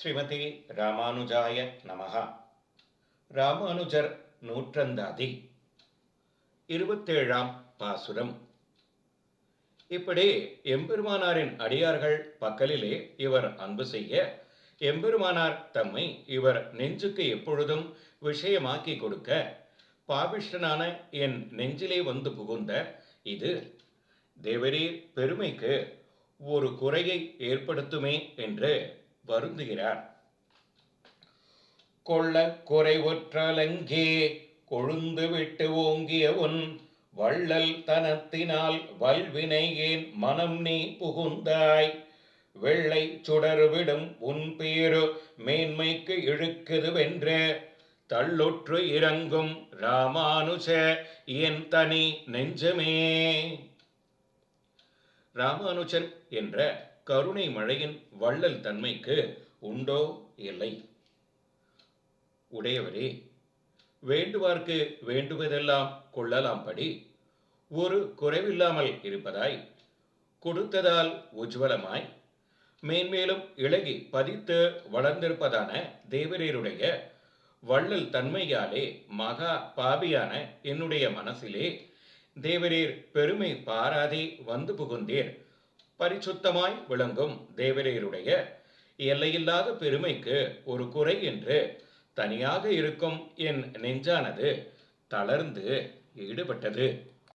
ஸ்ரீமதி ராமானுஜாய நமகா ராமானுஜர் நூற்றந்தாதி. இருபத்தேழாம் பாசுரம். இப்படி எம்பெருமானாரின் அடியார்கள் பக்கலிலே இவர் அன்பு செய்ய எம்பெருமானார் தம்மை இவர் நெஞ்சுக்கு எப்பொழுதும் விஷயமாக்கி கொடுக்க பாபிஷ்டனான என் நெஞ்சிலே வந்து புகுந்த இது தேவரீர் பெருமைக்கு ஒரு குறையை ஏற்படுத்துமே என்று வருந்துகிறார். கொள்ள குறைவுற்றலங்கே கொழுந்து விட்டு ஓங்கிய உன் வள்ளல் தனத்தினால் வல்வினை ஏன் மனம் நீ புகுந்தாய். வெள்ளை சுடர்விடும் உன் பேரு மேன்மைக்கு இழுக்குதுவென்று தள்ளுற்று இறங்கும் ராமானுஜ என் தனி நெஞ்சமே. ராமானுஜன் என்ற கருணை மழையின் வள்ளல் தன்மைக்கு உண்டோ இல்லை? உடையவரே வேண்டுவார்க்கு வேண்டுவதெல்லாம் கொள்ளலாம்படி ஒரு குறைவில்லாமல் இருப்பதாய் கொடுத்ததால் உஜ்வலமாய் மேன்மேலும் இழகி பதித்து வளர்ந்திருப்பதான தேவரீருடைய வள்ளல் தன்மையாலே மகா பாபியான என்னுடைய மனசிலே தேவரீர் பெருமை பாராதே வந்து புகுந்தீர் பரிசுத்தமாய் விளங்கும் தேவரீருடைய எல்லையில்லாத பெருமைக்கு ஒரு குறை என்று தனியாக இருக்கும் என் நெஞ்சானது தளர்ந்து ஈடுபட்டது.